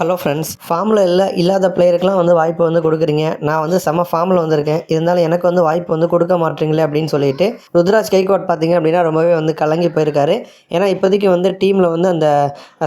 Hello friends ஃபார்மில் இல்லை இல்லாத பிளேயருக்குலாம் வந்து வாய்ப்பு வந்து கொடுக்குறீங்க. நான் வந்து செம்ம ஃபார்மில் வந்திருக்கேன். இருந்தாலும் எனக்கு வந்து வாய்ப்பு வந்து கொடுக்க மாட்டீங்களே அப்படின்னு சொல்லிட்டு ருத்ராஜ் கைகோட் பார்த்தீங்க அப்படின்னா ரொம்பவே வந்து கலங்கி போயிருக்காரு. ஏன்னா இப்போதைக்கு வந்து டீமில் வந்து அந்த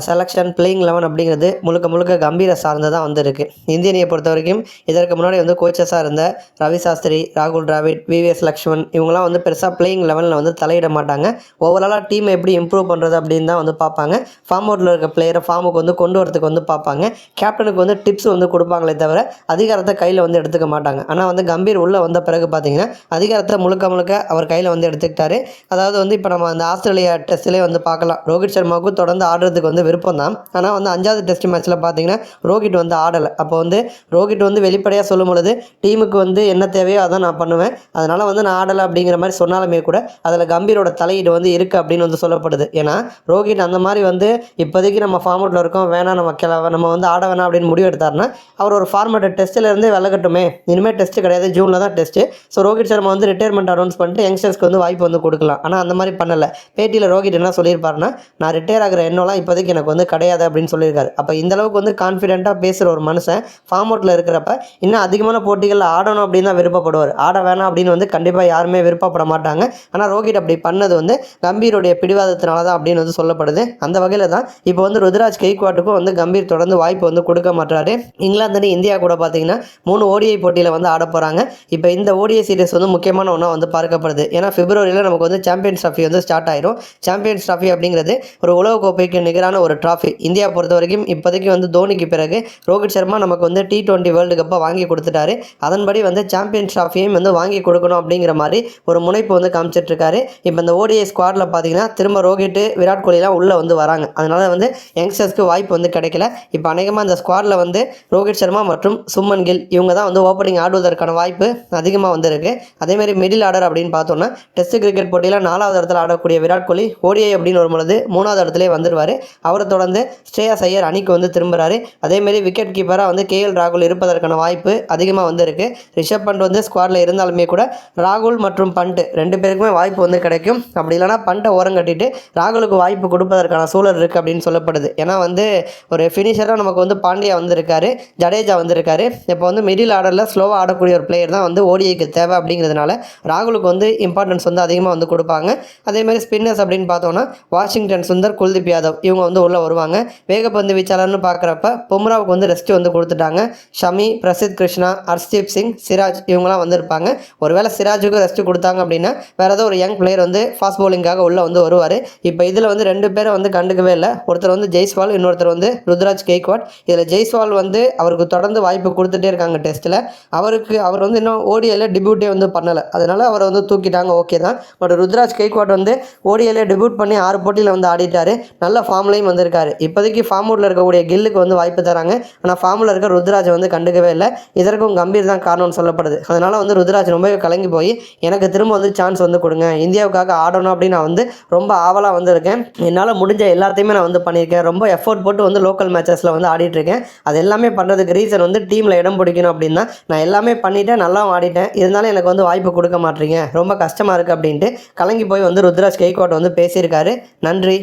செலெக்ஷன் பிளேயிங் லெவன் அப்படிங்கிறது முழுக்க முழுக்க கம்பீர சார்ந்து தான் இருக்குது இந்திய அணியை பொறுத்த வரைக்கும் இதற்கு முன்னாடி வந்து கோச்சஸாக இருந்த ரவி சாஸ்திரி ராகுல் டிராவிட் விவிஎஸ் லக்ஷ்மன் இவங்களாம் வந்து பெருசாக பிளேயிங் லெவலில் வந்து தலையிட மாட்டாங்க. ஓவராலாக டீமை எப்படி இம்ப்ரூவ் பண்ணுறது அப்படின்னு தான் வந்து பார்ப்பாங்க. ஃபார்ம் அவுட்டில் இருக்க பிளேயரை ஃபார்முக்கு வந்து கொண்டு வரதுக்கு வந்து பார்ப்பாங்க. கேப்டனுக்கு வந்து டிப்ஸ் வந்து கொடுப்பாங்களே தவிர அதிகாரத்தை கையில் வந்து எடுத்துக்க மாட்டாங்க. ஆனால் வந்து கம்பீர் உள்ளே வந்த பிறகு பார்த்தீங்கன்னா அதிகாரத்தை முழுக்க முழுக்க அவர் கையில் வந்து எடுத்துக்கிட்டாரு. அதாவது வந்து இப்போ நம்ம அந்த ஆஸ்திரேலியா டெஸ்ட்லேயே வந்து பார்க்கலாம். ரோஹித் சர்மாவுக்கும் தொடர்ந்து ஆடுறதுக்கு வந்து விருப்பம் தான். ஆனால் வந்து அஞ்சாவது டெஸ்ட் மேட்ச்சில் பார்த்தீங்கன்னா ரோஹித் வந்து ஆடலை. அப்போ வந்து ரோஹித் வந்து வெளிப்படையாக சொல்லும் பொழுது டீமுக்கு வந்து என்ன தேவையோ அதான் நான் பண்ணுவேன். அதனால் வந்து நான் ஆடலை அப்படிங்கிற மாதிரி சொன்னாலுமே கூட அதில் கம்பீரோட தலையீடு வந்து இருக்குது அப்படின்னு வந்து சொல்லப்படுது. ஏன்னா ரோஹித் அந்த மாதிரி வந்து இப்போதைக்கு நம்ம ஃபார்ம் அவுட்டில் இருக்கோம். வேணாம் நம்ம கிள நம்ம வந்து ஆட வேணாம் அப்படின்னு முடிவு எடுத்தாருன்னா அவர் ஒரு ஃபார்மேட்டை டெஸ்ட்டிலேருந்தே விலகட்டுமே இனிமேல் டெஸ்ட் கிடையாது ஜூனில் தான் டெஸ்ட்டு ஸோ ரோஹித் சர்மா வந்து ரிட்டையர்மெண்ட் அனௌன்ஸ் பண்ணிட்டு யங்ஸ்டர்ஸ்க்கு வந்து வாய்ப்பு வந்து கொடுக்கலாம். ஆனால் அந்த மாதிரி பண்ணலை. பேட்டியில் ரோஹித் என்ன சொல்லியிருப்பாருன்னா நான் ரிட்டையர் ஆகிற எண்ணெல்லாம் இப்போதைக்கு எனக்கு வந்து கிடையாது அப்படின்னு சொல்லியிருக்காரு. அப்போ இந்த அளவுக்கு வந்து கான்ஃபிடென்ட்டாக பேசுகிற ஒரு மனுஷன் ஃபார்ம் அவுட்டில் இருக்கிறப்ப இன்னும் அதிகமான போட்டிகளில் ஆடணும் அப்படின்னு தான் விருப்பப்படுவார். ஆட வேணாம் அப்படின்னு வந்து கண்டிப்பாக யாருமே விருப்பப்பட மாட்டாங்க. ஆனால் ரோஹித் அப்படி பண்ணது வந்து கம்பீருடைய பிடிவாதத்தினால தான் அப்படின்னு வந்து சொல்லப்படுது. அந்த வகையில் தான் இப்போ வந்து ருத்ராஜ் கெய்க்வாட்டுக்கும் வந்து கம்பீர் தொடர்ந்து வாய்ப்பு வந்து கொடுக்க மாட்டாரு இங்கிலாந்து அணி இந்தியா கூட பார்த்தீங்கன்னா மூணு ஓடிஐ போட்டியில் வந்து ஆட போகிறாங்க இப்போ இந்த ஓடிஐ சீரிஸ் வந்து முக்கியமான ஒன்றா வந்து பார்க்கப்படுது. ஏன்னா பிப்ரவரியில் நமக்கு வந்து சாம்பியன்ஸ் ட்ராஃபி வந்து ஸ்டார்ட் ஆயிரும். சாம்பியன்ஸ் ட்ராஃபி அப்படிங்கிறது ஒரு உலகக்கோப்பைக்கு நிகரான ஒரு ட்ராஃபி இந்தியா பொறுத்த வரைக்கும் இப்போதைக்கு வந்து தோனிக்கு பிறகு ரோஹித் சர்மா நமக்கு வந்து டி டுவெண்ட்டி வேர்ல்டு கப்பை வாங்கி கொடுத்துட்டாரு. அதன்படி வந்து சாம்பியன்ஸ் ட்ராஃபியையும் வந்து வாங்கி கொடுக்கணும் அப்படிங்கிற மாதிரி ஒரு முனைப்பு வந்து காமிச்சிட்டு இருக்காரு இப்போ இந்த ஓடிஐ ஸ்குவாடில் பார்த்தீங்கன்னா திரும்ப ரோஹித் விராட் கோலிலாம் உள்ளே வந்து வராங்க. அதனால வந்து யங்ஸ்டர்ஸ்க்கு வாய்ப்பு வந்து கிடைக்கல. இப்போ இப்போ அநேகமாக இந்த ஸ்குவாடில் வந்து ரோஹித் சர்மா மற்றும் சும்மன் கில் இவங்க தான் வந்து ஓப்பனிங் ஆடுவதற்கான வாய்ப்பு அதிகமாக வந்திருக்கு. அதேமாதிரி மிடில் ஆர்டர் அப்படின்னு பார்த்தோன்னா டெஸ்ட் கிரிக்கெட் போட்டியில் நாலாவது இடத்துல ஆடக்கூடிய விராட் கோலி ஓடிஐ அப்படின்னு வரும்பொழுது மூணாவது இடத்துல வந்துடுவார் அவரை தொடர்ந்து ஸ்ரேயாஸ் ஐயர் அணிக்கு வந்து திரும்புகிறாரு அதேமாரி விக்கெட் கீப்பராக வந்து கேஎல் ராகுல் இருப்பதற்கான வாய்ப்பு அதிகமாக வந்திருக்கு. ரிஷப் பண்ட் வந்து ஸ்குவாடில் இருந்தாலுமே கூட ராகுல் மற்றும் பண்ட் ரெண்டு பேருக்குமே வாய்ப்பு வந்து கிடைக்கும். அப்படி இல்லைனா பண்ட்டை ஓரம் கட்டிட்டு ராகுலுக்கு வாய்ப்பு கொடுப்பதற்கான சூழல் இருக்குது அப்படின்னு சொல்லப்படுது. ஏன்னா வந்து ஒரு ஃபினிஷராக நமக்கு வந்து பாண்டியா வந்திருக்காரு ஜடேஜா வந்திருக்காரு. இப்போ வந்து மிடில் ஆர்டரில் ஸ்லோவாக ஆடக்கூடிய ஒரு பிளேயர் தான் வந்து ஓடிஐக்கு தேவை அப்படிங்கிறதுனால ராகுலுக்கு வந்து இம்பார்ட்டன்ஸ் வந்து அதிகமாக வந்து கொடுப்பாங்க. அதேமாதிரி ஸ்பின்னர்ஸ் அப்படின்னு பார்த்தோன்னா வாஷிங்டன் சுந்தர் குல்தீப் யாதவ் இவங்க வந்து உள்ளே வருவாங்க. வேகப்பந்து வீச்சாளர்னு பார்க்குறப்ப பும்ராவுக்கு வந்து ரெஸ்ட் வந்து கொடுத்துட்டாங்க. ஷமி பிரசித் கிருஷ்ணா ஹர்ஷ்தீப் சிங் சிராஜ் இவங்களாம் வந்திருப்பாங்க. ஒருவேளை சிராஜுக்கு ரெஸ்ட் கொடுத்தாங்க அப்படின்னா வேறு ஏதோ ஒரு யங் பிளேயர் வந்து ஃபாஸ்ட் பவுலிங்காக உள்ளே வந்து வருவார். இப்போ இதில் வந்து ரெண்டு பேரை வந்து கண்டுக்கவே இல்லை. ஒருத்தர் வந்து ஜெய்ஸ்வால் இன்னொருத்தர் வந்து ருத்ராஜ் கெய்க்வாட் இதில் ஜெய்ஸ்வால் வந்து அவருக்கு தொடர்ந்து வாய்ப்பு கொடுத்துட்டே இருக்காங்க டெஸ்ட்டில் அவருக்கு அவர் வந்து இன்னும் ஓடிஐயில் டிபியூட்டே வந்து பண்ணலை. அதனால் அவரை வந்து தூக்கிட்டாங்க ஓகே தான். பட் ருத்ராஜ் கெய்க்வாட் வந்து ஓடிஐயில் டிபியூட் பண்ணி ஆறு போட்டியில் வந்து ஆடிட்டார். நல்ல ஃபார்ம்லேயும் வந்திருக்காரு. இப்போதைக்கு ஃபார்ம் அவுட்டில் இருக்கக்கூடிய கில்லுக்கு வந்து வாய்ப்பு தராங்க. ஆனால் ஃபார்மில் இருக்க ருத்ராஜை வந்து கண்டுக்கவே இல்லை. இதற்கும் கம்பீர் தான் காரணம்னு சொல்லப்படுது. அதனால் வந்து ருத்ராஜ் ரொம்ப கலங்கி போய் எனக்கு திரும்ப வந்து சான்ஸ் வந்து கொடுங்க. இந்தியாவுக்காக ஆடணும் அப்படின்னு நான் வந்து ரொம்ப ஆவலாக வந்திருக்கேன். என்னால் முடிஞ்ச எல்லாத்தையுமே நான் வந்து பண்ணியிருக்கேன். ரொம்ப எஃபோர்ட் போட்டு வந்து லோக்கல் மேட்சஸில் வந்து ஆடிட்டு இருக்கேன் அது எல்லாமே பண்ணுறதுக்கு ரீசன் வந்து டீமில் இடம் பிடிக்கணும் அப்படின்னா நான் எல்லாமே பண்ணிட்டேன் நல்லா ஆடிட்டேன். இருந்தாலும் எனக்கு வந்து வாய்ப்பு கொடுக்க மாட்டீங்க. ரொம்ப கஷ்டமாக இருக்குது அப்படின்ட்டு கலங்கி போய் வந்து ருத்ராஜ் கெய்கோட் வந்து பேசியிருக்காரு. நன்றி.